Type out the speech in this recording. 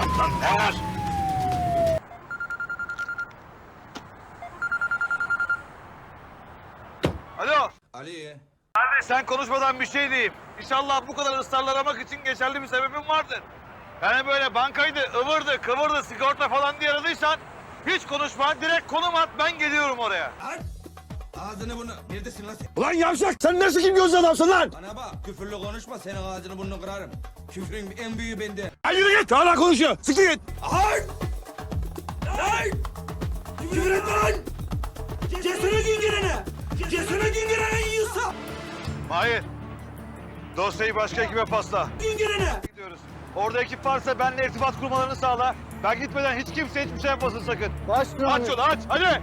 Lan eğer. Alo. Ali. Abi sen konuşmadan bir şey diyeyim. İnşallah bu kadar ısrarla aramak için geçerli bir sebebin vardır. Yani böyle bankaydı, ıvırdı, kıvırdı, sigorta falan diye aradıysan hiç konuşma, direkt konum at, ben geliyorum oraya. Ağzını bunu. Neredesin lan sen? Ulan yavşak sen ne sikim gözlü adamsın lan? Bana bak küfürlü konuşma senin ağzını burnunu kırarım. Küfrün en büyüğü bende. Hadi yürü git. Hala konuşuyor. Siktir git. Ay! Ay! Küfür etme lan! Cesene güngörene! Cesene güngörene yiyorsa! Mahir, dosyayı başka ekibe pasla. Güngörene! Gidiyoruz. Orada ekip varsa benimle irtibat kurmalarını sağla. Ben gitmeden hiç kimse hiçbir şey yapmasın sakın. Aç yolu aç, hadi.